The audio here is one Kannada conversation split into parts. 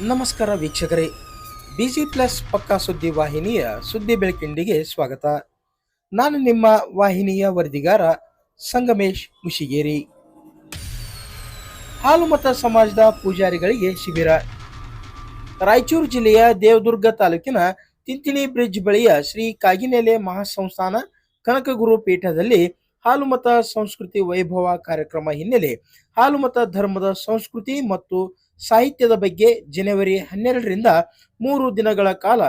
ನಮಸ್ಕಾರ ವೀಕ್ಷಕರೇ. ಬಿಜಿ ಪ್ಲಸ್ ಪಕ್ಕಾ ಸುದ್ದಿ ವಾಹಿನಿಯ ಸುದ್ದಿ ಬೆಳಕಿಂಡಿಗೆ ಸ್ವಾಗತ. ನಾನು ನಿಮ್ಮ ವಾಹಿನಿಯ ವರದಿಗಾರ ಸಂಗಮೇಶ್ ಮುಷಿಗೇರಿ. ಹಾಲುಮತ ಸಮಾಜದ ಪೂಜಾರಿಗಳಿಗೆ ಶಿಬಿರ. ರಾಯಚೂರು ಜಿಲ್ಲೆಯ ದೇವದುರ್ಗ ತಾಲೂಕಿನ ತಿಂತಿಣಿ ಬ್ರಿಡ್ಜ್ ಬಳಿಯ ಶ್ರೀ ಕಾಗಿನೆಲೆ ಮಹಾಸಂಸ್ಥಾನ ಕನಕಗುರು ಪೀಠದಲ್ಲಿ ಹಾಲುಮತ ಸಂಸ್ಕೃತಿ ವೈಭವ ಕಾರ್ಯಕ್ರಮ ಹಿನ್ನೆಲೆ ಹಾಲುಮತ ಧರ್ಮದ ಸಂಸ್ಕೃತಿ ಮತ್ತು ಸಾಹಿತ್ಯದ ಬಗ್ಗೆ ಜನವರಿ ಹನ್ನೆರಡರಿಂದ ಮೂರು ದಿನಗಳ ಕಾಲ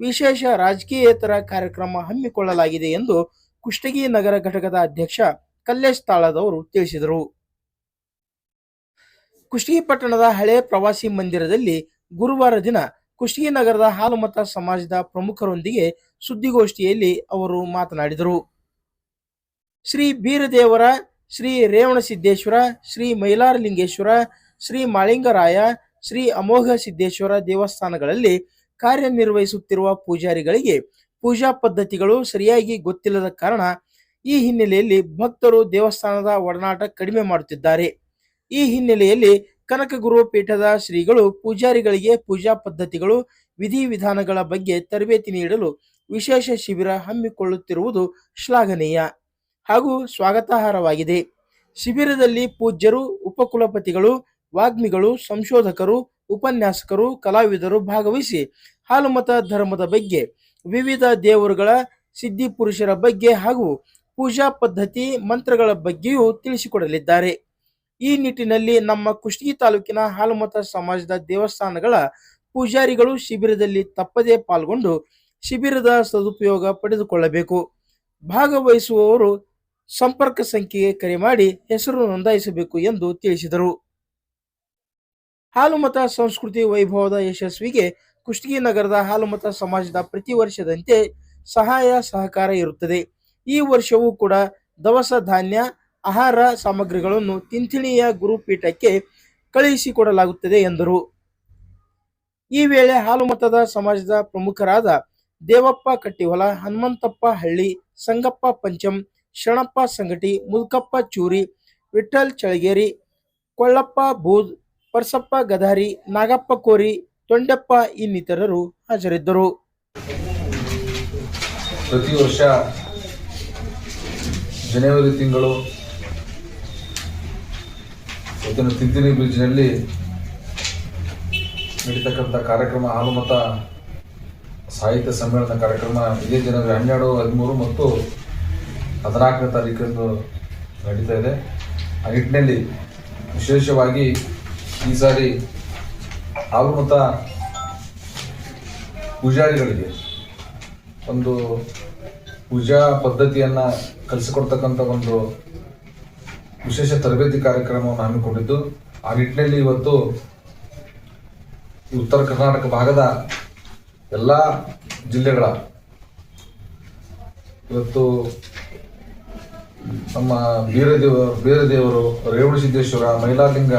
ವಿಶೇಷ ರಾಜಕೀಯೇತರ ಕಾರ್ಯಕ್ರಮ ಹಮ್ಮಿಕೊಳ್ಳಲಾಗಿದೆ ಎಂದು ಕುಷ್ಟಗಿ ನಗರ ಘಟಕದ ಅಧ್ಯಕ್ಷ ಕಲ್ಲೇಶ್ ತಾಳದವರು ತಿಳಿಸಿದರು. ಕುಷ್ಟಗಿ ಪಟ್ಟಣದ ಹಳೆ ಪ್ರವಾಸಿ ಮಂದಿರದಲ್ಲಿ ಗುರುವಾರ ದಿನ ಕುಷ್ಟಗಿ ನಗರದ ಹಾಲುಮತ ಸಮಾಜದ ಪ್ರಮುಖರೊಂದಿಗೆ ಸುದ್ದಿಗೋಷ್ಠಿಯಲ್ಲಿ ಅವರು ಮಾತನಾಡಿದರು. ಶ್ರೀ ಬೀರದೇವರ, ಶ್ರೀ ರೇವಣಸಿದ್ದೇಶ್ವರ, ಶ್ರೀ ಮೈಲಾರಲಿಂಗೇಶ್ವರ ಶ್ರೀ ಮಾಳಿಂಗರಾಯ, ಶ್ರೀ ಅಮೋಘ ಸಿದ್ದೇಶ್ವರ ದೇವಸ್ಥಾನಗಳಲ್ಲಿ ಕಾರ್ಯನಿರ್ವಹಿಸುತ್ತಿರುವ ಪೂಜಾರಿಗಳಿಗೆ ಪೂಜಾ ಪದ್ಧತಿಗಳು ಸರಿಯಾಗಿ ಗೊತ್ತಿಲ್ಲದ ಕಾರಣ ಈ ಹಿನ್ನೆಲೆಯಲ್ಲಿ ಭಕ್ತರು ದೇವಸ್ಥಾನದ ಒಡನಾಟ ಕಡಿಮೆ ಮಾಡುತ್ತಿದ್ದಾರೆ. ಈ ಹಿನ್ನೆಲೆಯಲ್ಲಿ ಕನಕಗುರು ಪೀಠದ ಶ್ರೀಗಳು ಪೂಜಾರಿಗಳಿಗೆ ಪೂಜಾ ಪದ್ಧತಿಗಳು, ವಿಧಿವಿಧಾನಗಳ ಬಗ್ಗೆ ತರಬೇತಿ ನೀಡಲು ವಿಶೇಷ ಶಿಬಿರ ಹಮ್ಮಿಕೊಳ್ಳುತ್ತಿರುವುದು ಶ್ಲಾಘನೀಯ ಹಾಗೂ ಸ್ವಾಗತಾರ್ಹವಾಗಿದೆ. ಶಿಬಿರದಲ್ಲಿ ಪೂಜ್ಯರು, ಉಪಕುಲಪತಿಗಳು ವಾಗ್ಮಿಗಳು, ಸಂಶೋಧಕರು, ಉಪನ್ಯಾಸಕರು, ಕಲಾವಿದರು ಭಾಗವಹಿಸಿ ಹಾಲುಮತ ಧರ್ಮದ ಬಗ್ಗೆ, ವಿವಿಧ ದೇವರುಗಳ ಸಿದ್ಧಿ ಪುರುಷರ ಬಗ್ಗೆ ಹಾಗೂ ಪೂಜಾ ಪದ್ಧತಿ ಮಂತ್ರಗಳ ಬಗ್ಗೆಯೂ ತಿಳಿಸಿಕೊಡಲಿದ್ದಾರೆ. ಈ ನಿಟ್ಟಿನಲ್ಲಿ ನಮ್ಮ ಕುಷ್ಟಗಿ ತಾಲೂಕಿನ ಹಾಲುಮತ ಸಮಾಜದ ದೇವಸ್ಥಾನಗಳ ಪೂಜಾರಿಗಳು ಶಿಬಿರದಲ್ಲಿ ತಪ್ಪದೇ ಪಾಲ್ಗೊಂಡು ಶಿಬಿರದ ಸದುಪಯೋಗ ಪಡೆದುಕೊಳ್ಳಬೇಕು. ಭಾಗವಹಿಸುವವರು ಸಂಪರ್ಕ ಸಂಖ್ಯೆಗೆ ಕರೆ ಮಾಡಿ ಹೆಸರು ನೋಂದಾಯಿಸಬೇಕು ಎಂದು ತಿಳಿಸಿದರು. ಹಾಲುಮತ ಸಂಸ್ಕೃತಿ ವೈಭವದ ಯಶಸ್ವಿಗೆ ಕುಷ್ಟಗಿ ನಗರದ ಹಾಲುಮತ ಸಮಾಜದ ಪ್ರತಿ ವರ್ಷದಂತೆ ಸಹಾಯ ಸಹಕಾರ ಇರುತ್ತದೆ. ಈ ವರ್ಷವೂ ಕೂಡ ದವಸ ಧಾನ್ಯ, ಆಹಾರ ಸಾಮಗ್ರಿಗಳನ್ನು ತಿಂಥಿಣಿಯ ಗುರುಪೀಠಕ್ಕೆ ಕಳುಹಿಸಿಕೊಡಲಾಗುತ್ತದೆ ಎಂದರು. ಈ ವೇಳೆ ಹಾಲುಮತದ ಸಮಾಜದ ಪ್ರಮುಖರಾದ ದೇವಪ್ಪ ಕಟ್ಟಿಹೊಲ, ಹನುಮಂತಪ್ಪ ಹಳ್ಳಿ, ಸಂಗಪ್ಪ ಪಂಚಂ ಶರಣಪ್ಪ ಸಂಗಟಿ, ಮುದುಕಪ್ಪ ಚೂರಿ ವಿಠಲ್ ಚಳಗೇರಿ ಕೊಳ್ಳಪ್ಪ ಬೂದ್ ಪರ್ಸಪ್ಪ, ಗದಾರಿ, ನಾಗಪ್ಪ, ಕೋರಿ, ತೊಂಡಪ್ಪ ಇನ್ನಿತರರು ಹಾಜರಿದ್ದರು. ಪ್ರತಿ ವರ್ಷ ಜನವರಿ ತಿಂಗಳು ಇದನ್ನು ತಿಂತಿನಿ ಬ್ರಿಡ್ಜ್ನಲ್ಲಿ ನಡೀತಕ್ಕಂಥ ಕಾರ್ಯಕ್ರಮ, ಹಾಲುಮತ, ಸಾಹಿತ್ಯ ಸಮ್ಮೇಳನ ಕಾರ್ಯಕ್ರಮ ಇದೇ ಜನವರಿ ಹನ್ನೆರಡು, ಹದಿಮೂರು ಮತ್ತು ಹದಿನಾಲ್ಕನೇ ತಾರೀಕಂದು ನಡೀತಾ ಇದೆ. ಆ ನಿಟ್ಟಿನಲ್ಲಿ ವಿಶೇಷವಾಗಿ ಈ ಸಾರಿ ಹಾಲುಮತ ಪೂಜಾರಿಗಳಿಗೆ ಒಂದು ಪೂಜಾ ಪದ್ಧತಿಯನ್ನು ಕಲಿಸಿಕೊಡ್ತಕ್ಕಂಥ ಒಂದು ವಿಶೇಷ ತರಬೇತಿ ಕಾರ್ಯಕ್ರಮವನ್ನು ಹಮ್ಮಿಕೊಂಡಿದ್ದು, ಆ ನಿಟ್ಟಿನಲ್ಲಿ ಇವತ್ತು ಉತ್ತರ ಕರ್ನಾಟಕ ಭಾಗದ ಎಲ್ಲ ಜಿಲ್ಲೆಗಳ ಇವತ್ತು ನಮ್ಮ ಬೀರದೇವ, ಬೀರದೇವರು ರೇವಣಸಿದ್ದೇಶ್ವರ ಮೈಲಾರಲಿಂಗ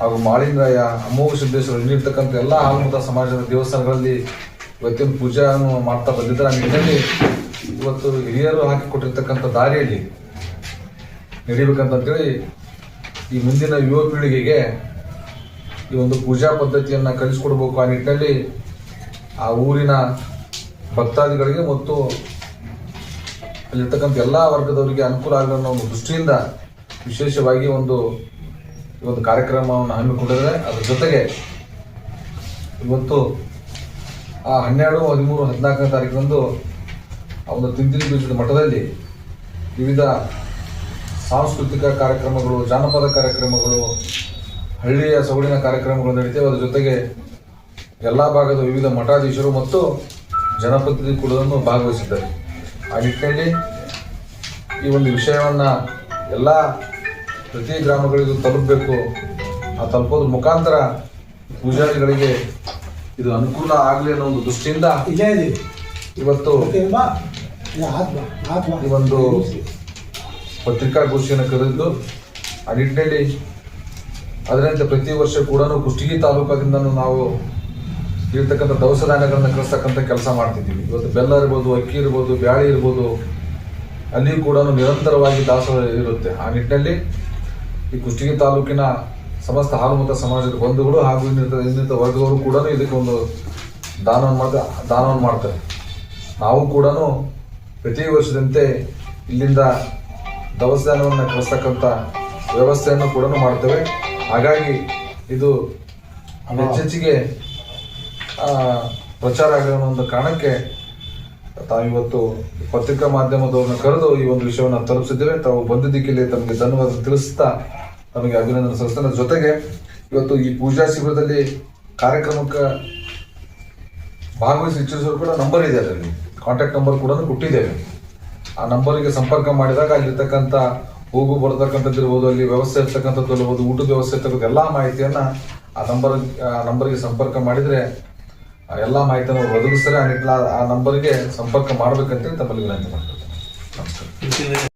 ಹಾಗೂ ಮಾಳಿಂದ್ರಾಯ ಅಮೋಘ ಸಿದ್ದೇಶ್ವರ ಇಲ್ಲಿರ್ತಕ್ಕಂಥ ಎಲ್ಲ ಹಾಲುಮತ ಸಮಾಜದ ದೇವಸ್ಥಾನಗಳಲ್ಲಿ ಇವತ್ತಿನ ಪೂಜೆಯನ್ನು ಮಾಡ್ತಾ ಬಂದಿದ್ದಾರೆ. ನಿಟ್ಟಿನಲ್ಲಿ ಇವತ್ತು ಹಿರಿಯರು ಹಾಕಿಕೊಟ್ಟಿರ್ತಕ್ಕಂಥ ದಾರಿಯಲ್ಲಿ ನಡಿಬೇಕಂತೇಳಿ ಈ ಮುಂದಿನ ಯುವ ಪೀಳಿಗೆಗೆ ಈ ಒಂದು ಪೂಜಾ ಪದ್ಧತಿಯನ್ನು ಕಲಿಸ್ಕೊಡ್ಬೇಕು ಆ ನಿಟ್ಟಿನಲ್ಲಿ ಆ ಊರಿನ ಭಕ್ತಾದಿಗಳಿಗೆ ಮತ್ತು ಅಲ್ಲಿರ್ತಕ್ಕಂಥ ಎಲ್ಲ ವರ್ಗದವರಿಗೆ ಅನುಕೂಲ ಅನ್ನೋ ಒಂದು ದೃಷ್ಟಿಯಿಂದ ವಿಶೇಷವಾಗಿ ಒಂದು ಒಂದು ಕಾರ್ಯಕ್ರಮವನ್ನು ಹಮ್ಮಿಕೊಂಡಿದ್ದಾರೆ ಅದರ ಜೊತೆಗೆ ಇವತ್ತು ಆ ಹನ್ನೆರಡು, ಹದಿಮೂರು, ಹದಿನಾಲ್ಕನೇ ತಾರೀಕಿನಂದು ಒಂದು ತಿಂತಿನಿ ಬೀಜದ ಮಠದಲ್ಲಿ ವಿವಿಧ ಸಾಂಸ್ಕೃತಿಕ ಕಾರ್ಯಕ್ರಮಗಳು, ಜಾನಪದ ಕಾರ್ಯಕ್ರಮಗಳು, ಹಳ್ಳಿಯ ಸೊಗಡಿನ ಕಾರ್ಯಕ್ರಮಗಳು ನಡೀತೇವೆ. ಅದರ ಜೊತೆಗೆ ಎಲ್ಲ ಭಾಗದ ವಿವಿಧ ಮಠಾಧೀಶರು ಮತ್ತು ಜನಪ್ರತಿನಿಧಿ ಕೂಡ ಭಾಗವಹಿಸಿದ್ದಾರೆ. ಆ ನಿಟ್ಟಿನಲ್ಲಿ ಈ ಒಂದು ವಿಷಯವನ್ನು ಎಲ್ಲ ಪ್ರತಿ ಗ್ರಾಮಗಳಿಗೂ ತಲುಪಬೇಕು. ಆ ತಲುಪೋದ್ರ ಮುಖಾಂತರ ಪೂಜಾರಿಗಳಿಗೆ ಇದು ಅನುಕೂಲ ಆಗಲಿ ಅನ್ನೋ ಒಂದು ದೃಷ್ಟಿಯಿಂದ ಇಲ್ಲೇ ಇದೀವಿ ಇವತ್ತು ಈ ಒಂದು ಪತ್ರಿಕಾಗೋಷ್ಠಿಯನ್ನು ಕರೆದಿದ್ದು ಆ ನಿಟ್ಟಿನಲ್ಲಿ ಅದರಂತೆ ಪ್ರತಿ ವರ್ಷ ಕೂಡ ಕುಷ್ಟಗಿ ತಾಲೂಕಾದಿಂದನೂ ನಾವು ಇರ್ತಕ್ಕಂಥ ದವಸ ಧಾನ್ಯಗಳನ್ನು ಕಳಿಸ್ತಕ್ಕಂಥ ಕೆಲಸ ಮಾಡ್ತಿದ್ದೀವಿ. ಇವತ್ತು ಬೆಲ್ಲ ಇರ್ಬೋದು ಅಕ್ಕಿ ಇರ್ಬೋದು ಬ್ಯಾಳಿ ಇರ್ಬೋದು ಅಲ್ಲಿ ಕೂಡ ನಿರಂತರವಾಗಿ ದಾಸೋಹ ಇರುತ್ತೆ. ಆ ನಿಟ್ಟಿನಲ್ಲಿ ಈ ಕುಷ್ಟಗಿ ತಾಲೂಕಿನ ಸಮಸ್ತ ಹಾಲುಮತ ಸಮಾಜದ ಬಂಧುಗಳು ಹಾಗೂ ಇನ್ನಿತ ಇನ್ನಿತ ವರ್ಗದವರು ಕೂಡ ಇದಕ್ಕೆ ಒಂದು ದಾನವನ್ನು ಮಾಡ್ತಾರೆ ದಾನವನ್ನು ಮಾಡ್ತಾರೆ. ನಾವು ಕೂಡ ಪ್ರತಿ ವರ್ಷದಂತೆ ಇಲ್ಲಿಂದ ದವಸ ದಾನವನ್ನು ಕಳಿಸ್ತಕ್ಕಂಥ ವ್ಯವಸ್ಥೆಯನ್ನು ಕೂಡ ಮಾಡ್ತೇವೆ. ಹಾಗಾಗಿ ಇದು ಹೆಚ್ಚೆಚ್ಚಿಗೆ ಪ್ರಚಾರ ಆಗಿರೋ ಒಂದು ಕಾರಣಕ್ಕೆ ತಾವಿವತ್ತು ಪತ್ರಿಕಾ ಮಾಧ್ಯಮದವ್ರನ್ನ ಕರೆದು ಈ ಒಂದು ವಿಷಯವನ್ನು ತಲುಪಿಸಿದ್ದೇವೆ. ತಾವು ಬಂದಿದ್ದಕ್ಕೆ ತಮಗೆ ಧನ್ಯವಾದ ತಿಳಿಸ್ತಾ ನಮಗೆ ಅಭಿನಂದನೆ ಸಲ್ಲಿಸ್ತಾನೆ ಜೊತೆಗೆ ಇವತ್ತು ಈ ಪೂಜಾ ಶಿಬಿರದಲ್ಲಿ ಕಾರ್ಯಕ್ರಮಕ್ಕೆ ಭಾಗವಹಿಸಿ ಇಚ್ಛಿಸೋರು ಕೂಡ ನಂಬರ್ ಇದೆ ಅದರಲ್ಲಿ. ಕಾಂಟ್ಯಾಕ್ಟ್ ನಂಬರ್ ಕೂಡ ಕೊಟ್ಟಿದ್ದೇವೆ. ಆ ನಂಬರಿಗೆ ಸಂಪರ್ಕ ಮಾಡಿದಾಗ ಅಲ್ಲಿರ್ತಕ್ಕಂಥ ಹೋಗು ಬರತಕ್ಕಂಥದ್ದು ಇರ್ಬೋದು, ಅಲ್ಲಿ ವ್ಯವಸ್ಥೆ ಇರ್ತಕ್ಕಂಥದ್ದು ಇರ್ಬೋದು, ಊಟದ ವ್ಯವಸ್ಥೆ ಇರ್ತಕ್ಕಂಥ ಎಲ್ಲ ಮಾಹಿತಿಯನ್ನ ಆ ನಂಬರ್ ಆ ನಂಬರ್ಗೆ ಸಂಪರ್ಕ ಮಾಡಿದ್ರೆ ಎಲ್ಲ ಮಾಹಿತಿಯನ್ನು ಒದಗಿಸ್ತಾರೆ ಆ ಆ ನಂಬರ್ಗೆ ಸಂಪರ್ಕ ಮಾಡಬೇಕಂತೇಳಿ ತಮ್ಮಲ್ಲಿ ವಿನಂತಿ ಮಾಡ್ತಾರೆ ನಮಸ್ಕಾರ